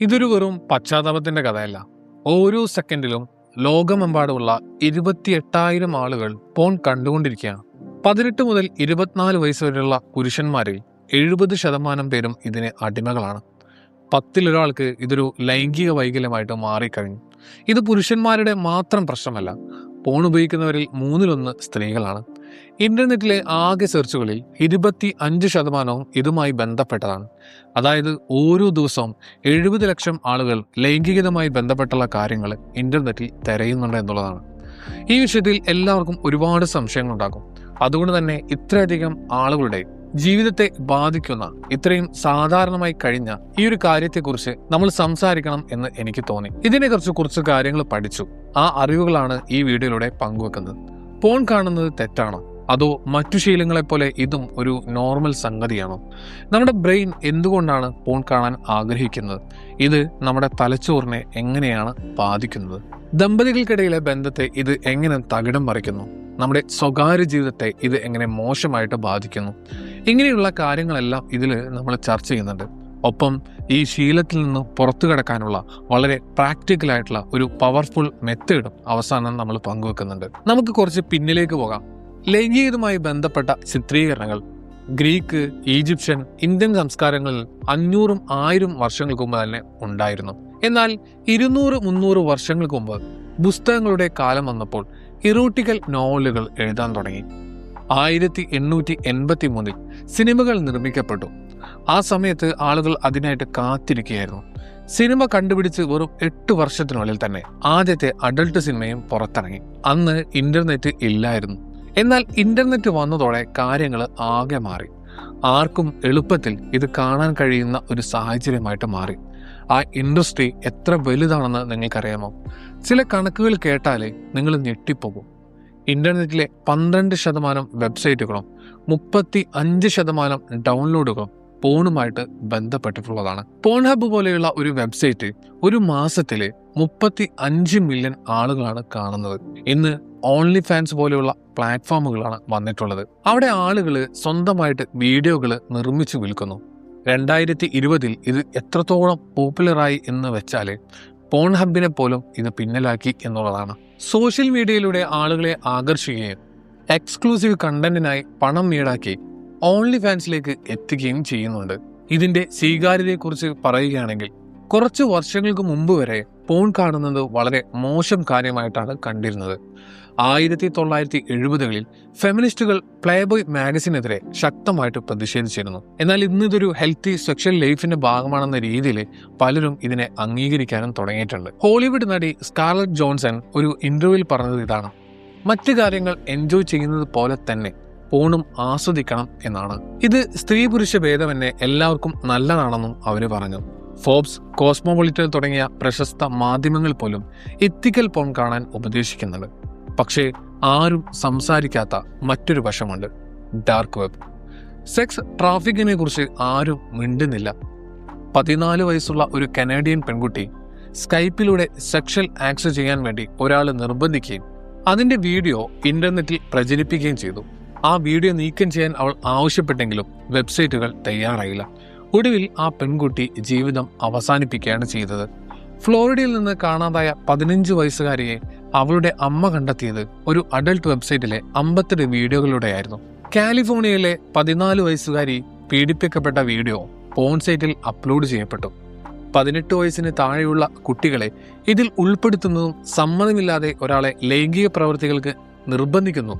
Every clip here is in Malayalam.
ഇതൊരു വെറും പശ്ചാത്താപത്തിന്റെ കഥയല്ല. ഓരോ സെക്കൻഡിലും ലോകമെമ്പാടുമുള്ള ഇരുപത്തിയെട്ടായിരം ആളുകൾ പോൺ കണ്ടുകൊണ്ടിരിക്കുകയാണ്. പതിനെട്ട് മുതൽ ഇരുപത്തിനാല് വയസ്സ് വരെയുള്ള പുരുഷന്മാരിൽ എഴുപത് ശതമാനം പേരും ഇതിന് അടിമകളാണ്. പത്തിലൊരാൾക്ക് ഇതൊരു ലൈംഗിക വൈകല്യമായിട്ട് മാറിക്കഴിഞ്ഞു. ഇത് പുരുഷന്മാരുടെ മാത്രം പ്രശ്നമല്ല. ഫോൺ ഉപയോഗിക്കുന്നവരിൽ മൂന്നിലൊന്ന് സ്ത്രീകളാണ്. ഇന്റർനെറ്റിലെ ആകെ സെർച്ചുകളിൽ ഇരുപത്തി അഞ്ച് ശതമാനവും ഇതുമായി ബന്ധപ്പെട്ടതാണ്. അതായത് ഓരോ ദിവസവും എഴുപത് ലക്ഷം ആളുകൾ ലൈംഗികതമായി ബന്ധപ്പെട്ടുള്ള കാര്യങ്ങൾ ഇന്റർനെറ്റിൽ തിരയുന്നുണ്ട് എന്നുള്ളതാണ്. ഈ വിഷയത്തിൽ എല്ലാവർക്കും ഒരുപാട് സംശയങ്ങളുണ്ടാകും അതുകൊണ്ട് തന്നെ ഇത്രയധികം ആളുകളുടെ ജീവിതത്തെ ബാധിക്കുന്ന ഇത്രയും സാധാരണമായി കഴിഞ്ഞ ഈ ഒരു കാര്യത്തെക്കുറിച്ച് നമ്മൾ സംസാരിക്കണം എന്ന് എനിക്ക് തോന്നി. ഇതിനെക്കുറിച്ച് കുറച്ച് കാര്യങ്ങൾ പഠിച്ചു. ആ അറിവുകളാണ് ഈ വീഡിയോയിലൂടെ പങ്കുവെക്കുന്നത്. ഫോൺ കാണുന്നത് തെറ്റാണോ? അതോ മറ്റു ശീലങ്ങളെപ്പോലെ ഇതും ഒരു നോർമൽ സംഗതിയാണോ? നമ്മുടെ ബ്രെയിൻ എന്തുകൊണ്ടാണ് പോൺ കാണാൻ ആഗ്രഹിക്കുന്നത്? ഇത് നമ്മുടെ തലച്ചോറിനെ എങ്ങനെയാണ് ബാധിക്കുന്നത്? ദമ്പതികൾക്കിടയിലെ ബന്ധത്തെ ഇത് എങ്ങനെ തകിടം മറിക്കുന്നു? നമ്മുടെ സ്വകാര്യ ജീവിതത്തെ ഇത് എങ്ങനെ മോശമായിട്ട് ബാധിക്കുന്നു? ഇങ്ങനെയുള്ള കാര്യങ്ങളെല്ലാം ഇതിൽ നമ്മൾ ചർച്ച ചെയ്യുന്നുണ്ട്. ഒപ്പം ഈ ശീലത്തിൽ നിന്ന് പുറത്തു കിടക്കാനുള്ള വളരെ പ്രാക്ടിക്കൽ ആയിട്ടുള്ള ഒരു പവർഫുൾ മെത്തേഡും അവസാനം നമ്മൾ പങ്കുവെക്കുന്നുണ്ട്. നമുക്ക് കുറച്ച് പിന്നിലേക്ക് പോകാം. ലൈംഗികതുമായി ബന്ധപ്പെട്ട ചിത്രീകരണങ്ങൾ. ഗ്രീക്ക് ഈജിപ്ഷ്യൻ ഇന്ത്യൻ സംസ്കാരങ്ങളിൽ അഞ്ഞൂറും ആയിരം വർഷങ്ങൾക്ക് മുമ്പ് തന്നെ ഉണ്ടായിരുന്നു. എന്നാൽ ഇരുന്നൂറ് മുന്നൂറ് വർഷങ്ങൾക്ക് മുമ്പ് പുസ്തകങ്ങളുടെ കാലം വന്നപ്പോൾ ഇറോട്ടിക്കൽ നോവലുകൾ എഴുതാൻ തുടങ്ങി. ആയിരത്തി എണ്ണൂറ്റി എൺപത്തി മൂന്നിൽ സിനിമകൾ നിർമ്മിക്കപ്പെട്ടു. ആ സമയത്ത് ആളുകൾ അതിനായിട്ട് കാത്തിരിക്കുകയായിരുന്നു. സിനിമ കണ്ടുപിടിച്ച് വെറും എട്ട് വർഷത്തിനുള്ളിൽ തന്നെ ആദ്യത്തെ അഡൾട്ട് സിനിമയും പുറത്തിറങ്ങി. അന്ന് ഇന്റർനെറ്റ് ഇല്ലായിരുന്നു. എന്നാൽ ഇന്റർനെറ്റ് വന്നതോടെ കാര്യങ്ങൾ ആകെ മാറി. ആർക്കും എളുപ്പത്തിൽ ഇത് കാണാൻ കഴിയുന്ന ഒരു സാഹചര്യമായിട്ട് മാറി. ആ ഇൻഡസ്ട്രി എത്ര വലുതാണെന്ന് നിങ്ങൾക്കറിയാമോ? ചില കണക്കുകൾ കേട്ടാലേ നിങ്ങൾ ഞെട്ടിപ്പോകും. ഇന്റർനെറ്റിലെ പന്ത്രണ്ട് ശതമാനം വെബ്സൈറ്റുകളും മുപ്പത്തി അഞ്ച് ശതമാനം ഡൗൺലോഡുകളും ഫോണുമായിട്ട് ബന്ധപ്പെട്ടിട്ടുള്ളതാണ്. പോൺ ഹബ് പോലെയുള്ള ഒരു വെബ്സൈറ്റ് ഒരു മാസത്തിൽ മുപ്പത്തി അഞ്ച് മില്യൺ ആളുകളാണ് കാണുന്നത്. ഇന്ന് ഓൺലി ഫാൻസ് പോലെയുള്ള പ്ലാറ്റ്ഫോമുകളാണ് വന്നിട്ടുള്ളത്. അവിടെ ആളുകൾ സ്വന്തമായിട്ട് വീഡിയോകൾ നിർമ്മിച്ചു വിൽക്കുന്നു. രണ്ടായിരത്തി ഇരുപതിൽ ഇത് എത്രത്തോളം പോപ്പുലറായി എന്ന് വെച്ചാൽ പോൺ ഹബിനെ പോലും ഇത് പിന്നിലാക്കി എന്നുള്ളതാണ്. സോഷ്യൽ മീഡിയയിലൂടെ ആളുകളെ ആകർഷിക്കുകയും എക്സ്ക്ലൂസീവ് കണ്ടന്റിനായി പണം ഈടാക്കി ഓൺലി ഫാൻസിലേക്ക് എത്തുകയും ചെയ്യുന്നുണ്ട്. ഇതിന്റെ സ്വീകാര്യതയെക്കുറിച്ച് പറയുകയാണെങ്കിൽ കുറച്ച് വർഷങ്ങൾക്ക് മുമ്പ് വരെ പോൺ കാണുന്നത് വളരെ മോശം കാര്യമായിട്ടാണ് കണ്ടിരുന്നത്. ആയിരത്തി തൊള്ളായിരത്തി എഴുപതുകളിൽ ഫെമിനിസ്റ്റുകൾ പ്ലേബോയ് മാഗസിനെതിരെ ശക്തമായിട്ട് പ്രതിഷേധിച്ചിരുന്നു. എന്നാൽ ഇന്നിതൊരു ഹെൽത്തി സെക്ഷൽ ലൈഫിന്റെ ഭാഗമാണെന്ന രീതിയിൽ പലരും ഇതിനെ അംഗീകരിക്കാനും തുടങ്ങിയിട്ടുണ്ട്. ഹോളിവുഡ് നടി സ്കാർലറ്റ് ജോൺസൺ ഒരു ഇന്റർവ്യൂവിൽ പറഞ്ഞത് ഇതാണ്. മറ്റു കാര്യങ്ങൾ എൻജോയ് ചെയ്യുന്നത് പോലെ തന്നെ പോണും ആസ്വദിക്കണം എന്നാണ്. ഇത് സ്ത്രീ പുരുഷ ഭേദമെന്നെ എല്ലാവർക്കും നല്ലതാണെന്നും അവർ പറഞ്ഞു. ഫോബ്സ് കോസ്മോപൊളിറ്റൻ തുടങ്ങിയ പ്രശസ്ത മാധ്യമങ്ങൾ പോലും എത്തിക്കൽ പോൺ കാണാൻ ഉപദേശിക്കുന്നുണ്ട്. പക്ഷേ ആരും സംസാരിക്കാത്ത മറ്റൊരു വശമുണ്ട്. Dark web. സെക്സ് ട്രാഫിക്കിനെ കുറിച്ച് ആരും മിണ്ടുന്നില്ല. പതിനാല് വയസ്സുള്ള ഒരു കനേഡിയൻ പെൺകുട്ടി സ്കൈപ്പിലൂടെ സെക്ഷൽ ആക്സസ് ചെയ്യാൻ വേണ്ടി ഒരാൾ നിർബന്ധിക്കുകയും അതിന്റെ വീഡിയോ ഇന്റർനെറ്റിൽ പ്രചരിപ്പിക്കുകയും ചെയ്തു. ആ വീഡിയോ നീക്കം ചെയ്യാൻ അവൾ ആവശ്യപ്പെട്ടെങ്കിലും വെബ്സൈറ്റുകൾ തയ്യാറായില്ല. ഒടുവിൽ ആ പെൺകുട്ടി ജീവിതം അവസാനിപ്പിക്കുകയാണ് ചെയ്തത്. ഫ്ലോറിഡയിൽ നിന്ന് കാണാതായ പതിനഞ്ച് വയസ്സുകാരിയെ അവളുടെ അമ്മ കണ്ടെത്തിയത് ഒരു അഡൾട്ട് വെബ്സൈറ്റിലെ അമ്പത്തെട്ട് വീഡിയോകളിലൂടെയായിരുന്നു. കാലിഫോർണിയയിലെ പതിനാല് വയസ്സുകാരി പീഡിപ്പിക്കപ്പെട്ട വീഡിയോ പോൺ സൈറ്റിൽ അപ്ലോഡ് ചെയ്യപ്പെട്ടു. പതിനെട്ട് വയസ്സിന് താഴെയുള്ള കുട്ടികളെ ഇതിൽ ഉൾപ്പെടുത്തുന്നതും സമ്മതമില്ലാതെ ഒരാളെ ലൈംഗിക പ്രവൃത്തികൾക്ക് നിർബന്ധിക്കുന്നു.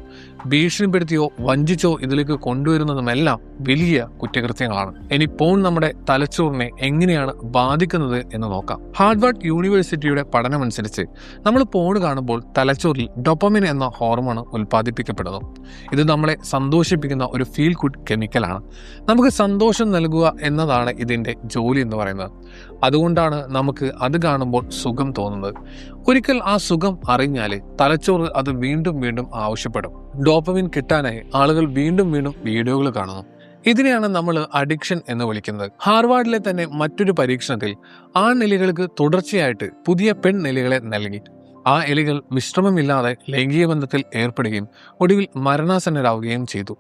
ഭീഷണിപ്പെടുത്തിയോ വഞ്ചിച്ചോ ഇതിലേക്ക് കൊണ്ടുവരുന്നതുമെല്ലാം വലിയ കുറ്റകൃത്യങ്ങളാണ്. ഇനി പോൺ നമ്മുടെ തലച്ചോറിനെ എങ്ങനെയാണ് ബാധിക്കുന്നത് എന്ന് നോക്കാം. ഹാർഡ്വാർഡ് യൂണിവേഴ്സിറ്റിയുടെ പഠനമനുസരിച്ച് നമ്മൾ പോൺ കാണുമ്പോൾ തലച്ചോറിൽ ഡൊപ്പമിൻ എന്ന ഹോർമോൺ ഉൽപ്പാദിപ്പിക്കപ്പെടുന്നു. ഇത് നമ്മളെ സന്തോഷിപ്പിക്കുന്ന ഒരു ഫീൽ ഗുഡ് കെമിക്കലാണ് നമുക്ക് സന്തോഷം നൽകുക എന്നതാണ് ഇതിന്റെ ജോലി എന്ന് പറയുന്നത്. അതുകൊണ്ടാണ് നമുക്ക് അത് കാണുമ്പോൾ സുഖം തോന്നുന്നത്. ഒരിക്കൽ ആ സുഖം അറിഞ്ഞാൽ തലച്ചോറ് അത് വീണ്ടും വീണ്ടും ആവശ്യപ്പെടും. ഡോപ്പമിൻ കിട്ടാനായി ആളുകൾ വീണ്ടും വീണ്ടും വീഡിയോകൾ കാണുന്നു. ഇതിനെയാണ് നമ്മൾ അഡിക്ഷൻ എന്ന് വിളിക്കുന്നത്. ഹാർവാർഡിലെ തന്നെ മറ്റൊരു പരീക്ഷണത്തിൽ ആ നെലികൾക്ക് തുടർച്ചയായിട്ട് പുതിയ പെൺ നെലികളെ നൽകി. ആ എലികൾ വിശ്രമമില്ലാതെ ലൈംഗിക ബന്ധത്തിൽ ഏർപ്പെടുകയും ഒടുവിൽ മരണാസന്നരാകുകയും ചെയ്തു.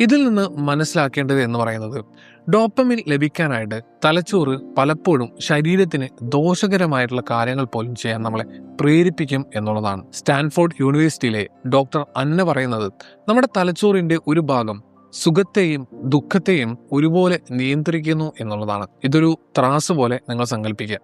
ഇതിൽ നിന്ന് മനസ്സിലാക്കേണ്ടത് എന്ന് പറയുന്നത് ഡോപ്പമിൻ ലഭിക്കാനായിട്ട് തലച്ചോറ് പലപ്പോഴും ശരീരത്തിന് ദോഷകരമായിട്ടുള്ള കാര്യങ്ങൾ പോലും ചെയ്യാൻ നമ്മളെ പ്രേരിപ്പിക്കും എന്നുള്ളതാണ്. സ്റ്റാൻഫോർഡ് യൂണിവേഴ്സിറ്റിയിലെ ഡോക്ടർ അന്ന പറയുന്നത് നമ്മുടെ തലച്ചോറിന്റെ ഒരു ഭാഗം സുഖത്തെയും ദുഃഖത്തെയും ഒരുപോലെ നിയന്ത്രിക്കുന്നു എന്നുള്ളതാണ്. ഇതൊരു ത്രാസ് പോലെ നിങ്ങൾ സങ്കല്പിക്കുക.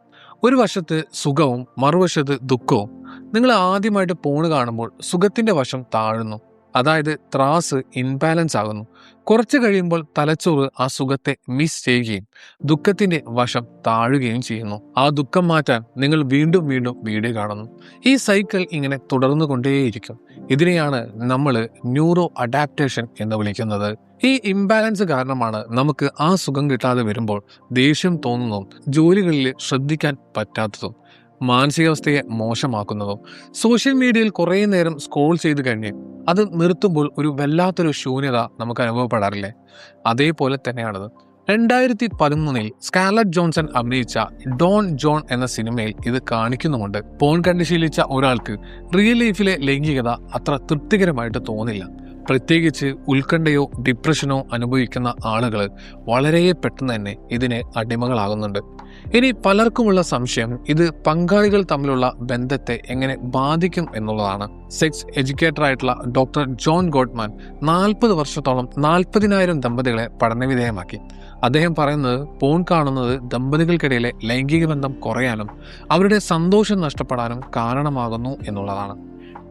ഒരു വശത്ത് സുഖവും മറുവശത്ത് ദുഃഖവും. നിങ്ങൾ ആദ്യമായിട്ട് പോണ് കാണുമ്പോൾ സുഖത്തിന്റെ വശം താഴുന്നു. അതായത് ത്രാസ് ഇൻബാലൻസ് ആകുന്നു. കുറച്ച് കഴിയുമ്പോൾ തലച്ചോറ് ആ സുഖത്തെ മിസ് ചെയ്യുകയും ദുഃഖത്തിന്റെ വശം താഴുകയും ചെയ്യുന്നു. ആ ദുഃഖം മാറ്റാൻ നിങ്ങൾ വീണ്ടും വീണ്ടും വീഡിയോ കാണുന്നു. ഈ സൈക്കിൾ ഇങ്ങനെ തുടർന്നു കൊണ്ടേയിരിക്കും ഇതിനെയാണ് നമ്മൾ ന്യൂറോ അഡാപ്റ്റേഷൻ എന്ന് വിളിക്കുന്നത്. ഈ ഇംബാലൻസ് കാരണമാണ് നമുക്ക് ആ സുഖം കിട്ടാതെ വരുമ്പോൾ ദേഷ്യം തോന്നുന്നതും ജോലികളിൽ ശ്രദ്ധിക്കാൻ പറ്റാത്തതും മാനസികാവസ്ഥയെ മോശമാക്കുന്നതും സോഷ്യൽ മീഡിയയിൽ കുറേ നേരം സ്ക്രോൾ ചെയ്ത് കഴിഞ്ഞ് അത് നിർത്തുമ്പോൾ ഒരു വല്ലാത്തൊരു ശൂന്യത നമുക്ക് അനുഭവപ്പെടാറില്ലേ? അതേപോലെ തന്നെയാണത്. രണ്ടായിരത്തി പതിമൂന്നിൽ സ്കാലറ്റ് ജോൺസൺ അഭിനയിച്ച ഡോൺ ജോൺ എന്ന സിനിമയിൽ ഇത് കാണിക്കുന്നുമുണ്ട്. പോൺ കണ്ട് ശീലിച്ച ഒരാൾക്ക് റിയൽ ലൈഫിലെ ലൈംഗികത അത്ര തൃപ്തികരമായിട്ട് തോന്നില്ല. പ്രത്യേകിച്ച് ഉത്കണ്ഠയോ ഡിപ്രഷനോ അനുഭവിക്കുന്ന ആളുകൾ വളരെ പെട്ടെന്ന് തന്നെ ഇതിന് അടിമകളാകുന്നുണ്ട്. ഇനി പലർക്കുമുള്ള സംശയം ഇത് പങ്കാളികൾ തമ്മിലുള്ള ബന്ധത്തെ എങ്ങനെ ബാധിക്കും എന്നുള്ളതാണ്. സെക്സ് എഡ്യൂക്കേറ്റർ ആയിട്ടുള്ള ഡോക്ടർ ജോൺ ഗോഡ്മാൻ നാൽപ്പത് വർഷത്തോളം നാൽപ്പതിനായിരം ദമ്പതികളെ പഠനവിധേയമാക്കി. അദ്ദേഹം പറയുന്നത് പോൺ കാണുന്നത് ദമ്പതികൾക്കിടയിലെ ലൈംഗിക ബന്ധം കുറയാനും അവരുടെ സന്തോഷം നഷ്ടപ്പെടാനും കാരണമാകുന്നു എന്നുള്ളതാണ്.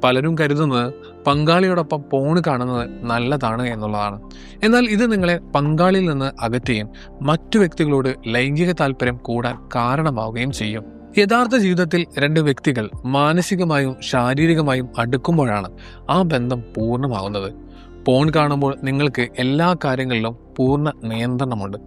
പലരും കരുതുന്നത് പങ്കാളിയോടൊപ്പം ഫോൺ കാണുന്നത് നല്ലതാണ് എന്നുള്ളതാണ്. എന്നാൽ ഇത് നിങ്ങളെ പങ്കാളിയിൽ നിന്ന് അകറ്റുകയും മറ്റു വ്യക്തികളോട് ലൈംഗിക താല്പര്യം കൂടാൻ കാരണമാവുകയും ചെയ്യും. യഥാർത്ഥ ജീവിതത്തിൽ രണ്ട് വ്യക്തികൾ മാനസികമായും ശാരീരികമായും അടുക്കുമ്പോഴാണ് ആ ബന്ധം പൂർണമാകുന്നത്. ഫോൺ കാണുമ്പോൾ നിങ്ങൾക്ക് എല്ലാ കാര്യങ്ങളിലും പൂർണ നിയന്ത്രണമുണ്ട്.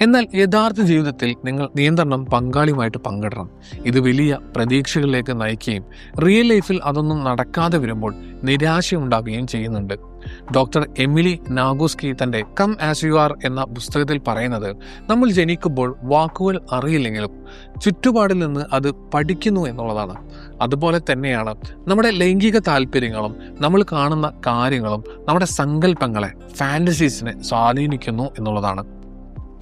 എന്നാൽ യഥാർത്ഥ ജീവിതത്തിൽ നിങ്ങൾ നിയന്ത്രണം പങ്കാളിയുമായിട്ട് പങ്കിടണം. ഇത് വലിയ പ്രതീക്ഷകളിലേക്ക് നയിക്കുകയും റിയൽ ലൈഫിൽ അതൊന്നും നടക്കാതെ വരുമ്പോൾ നിരാശയുണ്ടാകുകയും ചെയ്യുന്നുണ്ട്. ഡോക്ടർ എമിലി നാഗോസ്കി തന്റെ കം ആസ് യു ആർ എന്ന പുസ്തകത്തിൽ പറയുന്നത് നമ്മൾ ജനിക്കുമ്പോൾ വാക്കുകൾ അറിയില്ലെങ്കിലും ചുറ്റുപാടിൽ നിന്ന് അത് പഠിക്കുന്നു എന്നുള്ളതാണ്. അതുപോലെ തന്നെയാണ് നമ്മുടെ ലൈംഗിക താല്പര്യങ്ങളും നമ്മൾ കാണുന്ന കാര്യങ്ങളും നമ്മുടെ സങ്കല്പങ്ങളെ ഫാന്റസീസിനെ സ്വാധീനിക്കുന്നു എന്നുള്ളതാണ്.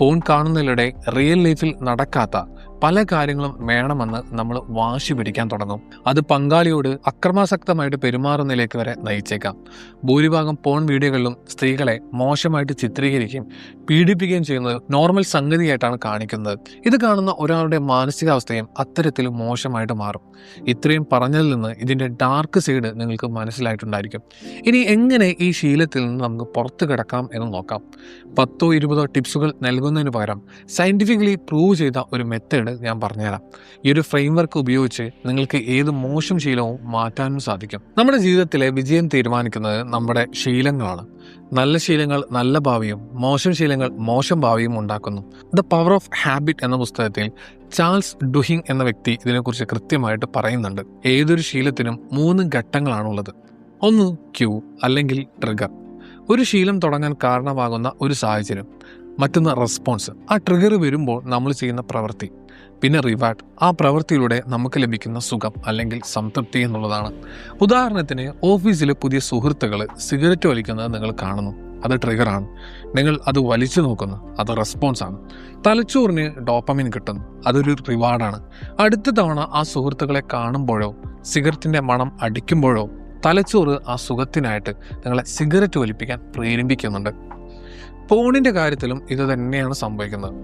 പോൺ കാണുന്നതിലൂടെ റിയൽ ലൈഫിൽ നടക്കാത്ത പല കാര്യങ്ങളും വേണമെന്ന് നമ്മൾ വാശി പിടിക്കാൻ തുടങ്ങും. അത് പങ്കാളിയോട് അക്രമാസക്തമായിട്ട് പെരുമാറുന്നതിലേക്ക് വരെ നയിച്ചേക്കാം. ഭൂരിഭാഗം പോൺ വീഡിയോകളിലും സ്ത്രീകളെ മോശമായിട്ട് ചിത്രീകരിക്കുകയും പീഡിപ്പിക്കുകയും ചെയ്യുന്നത് നോർമൽ സംഗതിയായിട്ടാണ് കാണിക്കുന്നത്. ഇത് കാണുന്ന ഒരാളുടെ മാനസികാവസ്ഥയും അത്തരത്തിൽ മോശമായിട്ട് മാറും. ഇത്രയും പറഞ്ഞതിൽ നിന്ന് ഇതിന്റെ ഡാർക്ക് സൈഡ് നിങ്ങൾക്ക് മനസ്സിലായിട്ടുണ്ടായിരിക്കും. ഇനി എങ്ങനെ ഈ ശീലത്തിൽ നിന്ന് നമുക്ക് പുറത്തു കിടക്കാം എന്ന് നോക്കാം. പത്തോ ഇരുപതോ ടിപ്സുകൾ നൽകുന്നതിന് പകരം സയന്റിഫിക്കലി പ്രൂവ് ചെയ്ത ഒരു മെത്തേഡ് ഞാൻ പറഞ്ഞുതരാം. ഈ ഒരു ഫ്രെയിം വർക്ക് ഉപയോഗിച്ച് നിങ്ങൾക്ക് ഏത് മോശം ശീലവും മാറ്റാനും സാധിക്കും. നമ്മുടെ ജീവിതത്തിലെ വിജയം തീരുമാനിക്കുന്നത് നമ്മുടെ ശീലങ്ങളാണ്. നല്ല ശീലങ്ങൾ നല്ല ഭാവിയും മോശം ശീലങ്ങൾ മോശം ഭാവിയും ഉണ്ടാക്കുന്നു. ദ പവർ ഓഫ് ഹാബിറ്റ് എന്ന പുസ്തകത്തിൽ ചാൾസ് ഡുഹിങ് എന്ന വ്യക്തി ഇതിനെക്കുറിച്ച് കൃത്യമായിട്ട് പറയുന്നുണ്ട്. ഏതൊരു ശീലത്തിനും മൂന്ന് ഘട്ടങ്ങളാണുള്ളത്. ഒന്ന് ക്യൂ അല്ലെങ്കിൽ ട്രിഗർ ഒരു ശീലം തുടങ്ങാൻ കാരണമാകുന്ന ഒരു സാഹചര്യം. മറ്റൊന്ന് റെസ്പോൺസ് ആ ട്രിഗർ വരുമ്പോൾ നമ്മൾ ചെയ്യുന്ന പ്രവൃത്തി. പിന്നെ റിവാർഡ് ആ പ്രവൃത്തിയിലൂടെ നമുക്ക് ലഭിക്കുന്ന സുഖം അല്ലെങ്കിൽ സംതൃപ്തി എന്നുള്ളതാണ്. ഉദാഹരണത്തിന് ഓഫീസിലെ പുതിയ സുഹൃത്തുക്കൾ സിഗരറ്റ് വലിക്കുന്നത് നിങ്ങൾ കാണുന്നു. അത് ട്രിഗറാണ് നിങ്ങൾ അത് വലിച്ചു നോക്കുന്നു. അത് റെസ്പോൺസ് ആണ്. തലച്ചോറിന് ഡോപ്പമിൻ കിട്ടുന്നു. അതൊരു റിവാർഡാണ് അടുത്ത തവണ ആ സുഹൃത്തുക്കളെ കാണുമ്പോഴോ സിഗരറ്റിന്റെ മണം അടിക്കുമ്പോഴോ തലച്ചോറ് ആ സുഖത്തിനായിട്ട് നിങ്ങളെ സിഗരറ്റ് വലിപ്പിക്കാൻ പ്രേരിപ്പിക്കുന്നുണ്ട്. ഫോണിന്റെ കാര്യത്തിലും ഇത് തന്നെയാണ് സംഭവിക്കുന്നത്.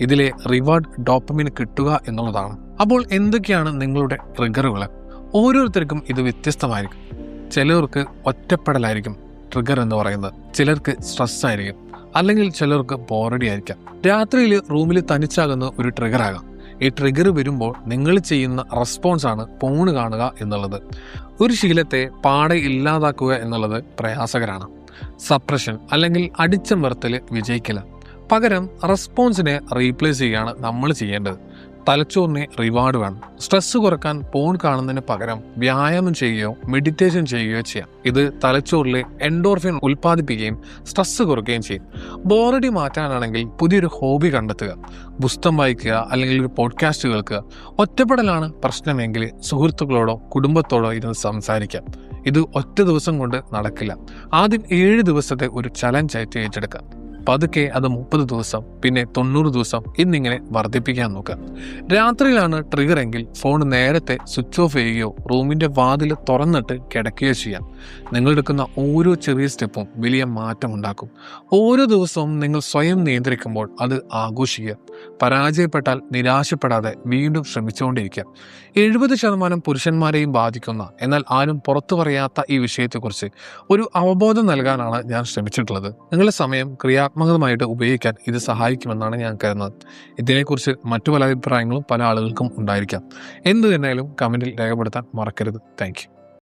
ഇതിലെ റിവാർഡ് ഡോപ്പമിന് കിട്ടുക എന്നുള്ളതാണ്. അപ്പോൾ എന്തൊക്കെയാണ് നിങ്ങളുടെ ട്രിഗറുകൾ ഓരോരുത്തർക്കും ഇത് വ്യത്യസ്തമായിരിക്കും. ചിലർക്ക് ഒറ്റപ്പെടലായിരിക്കും ട്രിഗർ എന്ന് പറയുന്നത്. ചിലർക്ക് സ്ട്രെസ് ആയിരിക്കും. അല്ലെങ്കിൽ ചിലർക്ക് ബോറടി ആയിരിക്കാം. രാത്രിയിൽ റൂമിൽ തനിച്ചാകുന്ന ഒരു ട്രിഗർ ആകാം. ഈ ട്രിഗർ വരുമ്പോൾ നിങ്ങൾ ചെയ്യുന്ന റെസ്പോൺസ് ആണ് ഫോണ് കാണുക എന്നുള്ളത്. ഒരു ശീലത്തെ പാടെ ഇല്ലാതാക്കുക എന്നുള്ളത് പ്രയാസകരമാണ് സപ്രഷൻ അല്ലെങ്കിൽ അടിച്ചമർത്തൽ വിജയിക്കില്ല പകരം റെസ്പോൺസിനെ റീപ്ലേസ് ചെയ്യുകയാണ് നമ്മൾ ചെയ്യേണ്ടത്. തലച്ചോറിനെ റിവാർഡ് വേണം. സ്ട്രെസ് കുറയ്ക്കാൻ പോൺ കാണുന്നതിന് പകരം വ്യായാമം ചെയ്യുകയോ മെഡിറ്റേഷൻ ചെയ്യുകയോ ചെയ്യാം. ഇത് തലച്ചോറിലെ എൻഡോർഫിൻ ഉൽപ്പാദിപ്പിക്കുകയും സ്ട്രെസ് കുറയ്ക്കുകയും ചെയ്യും. ബോറടി മാറ്റാനാണെങ്കിൽ പുതിയൊരു ഹോബി കണ്ടെത്തുക. പുസ്തകം വായിക്കുക അല്ലെങ്കിൽ ഒരു പോഡ്കാസ്റ്റ് കേൾക്കുക. ഒറ്റപ്പെടലാണ് പ്രശ്നമെങ്കിൽ സുഹൃത്തുക്കളോടോ കുടുംബത്തോടോ ഇരുന്ന് സംസാരിക്കാം. ഇത് ഒറ്റ ദിവസം കൊണ്ട് നടക്കില്ല. ആദ്യം ഏഴ് ദിവസത്തെ ഒരു ചലഞ്ച് ആയിട്ട് ഏറ്റെടുക്കാം. പതുക്കെ അത് മുപ്പത് ദിവസം പിന്നെ തൊണ്ണൂറ് ദിവസം എന്നിങ്ങനെ വർദ്ധിപ്പിക്കാൻ നോക്കുക രാത്രിയിലാണ് ട്രിഗർ എങ്കിൽ ഫോൺ നേരത്തെ സ്വിച്ച് ഓഫ് ചെയ്യുകയോ റൂമിന്റെ വാതിൽ തുറന്നിട്ട് കിടക്കുകയോ ചെയ്യാം. നിങ്ങൾ എടുക്കുന്ന ഓരോ ചെറിയ സ്റ്റെപ്പും വലിയ മാറ്റം ഉണ്ടാക്കും. ഓരോ ദിവസവും നിങ്ങൾ സ്വയം നിയന്ത്രിക്കുമ്പോൾ അത് ആഘോഷിക്കുക. പരാജയപ്പെട്ടാൽ നിരാശപ്പെടാതെ വീണ്ടും ശ്രമിച്ചുകൊണ്ടിരിക്കുക എഴുപത് ശതമാനം പുരുഷന്മാരെയും ബാധിക്കുന്ന എന്നാൽ ആരും പുറത്തു പറയാത്ത ഈ വിഷയത്തെക്കുറിച്ച് ഒരു അവബോധം നൽകാനാണ് ഞാൻ ശ്രമിച്ചിട്ടുള്ളത്. നിങ്ങളുടെ സമയം ക്രിയാത്മകമായിട്ട് ഉപയോഗിക്കാൻ ഇത് സഹായിക്കുമെന്നാണ് ഞാൻ കരുതുന്നത്. ഇതിനെക്കുറിച്ച് മറ്റു പല അഭിപ്രായങ്ങളും പല ആളുകൾക്കും ഉണ്ടായിരിക്കാം. എന്തു തന്നെയാലും കമന്റിൽ രേഖപ്പെടുത്താൻ മറക്കരുത്. താങ്ക്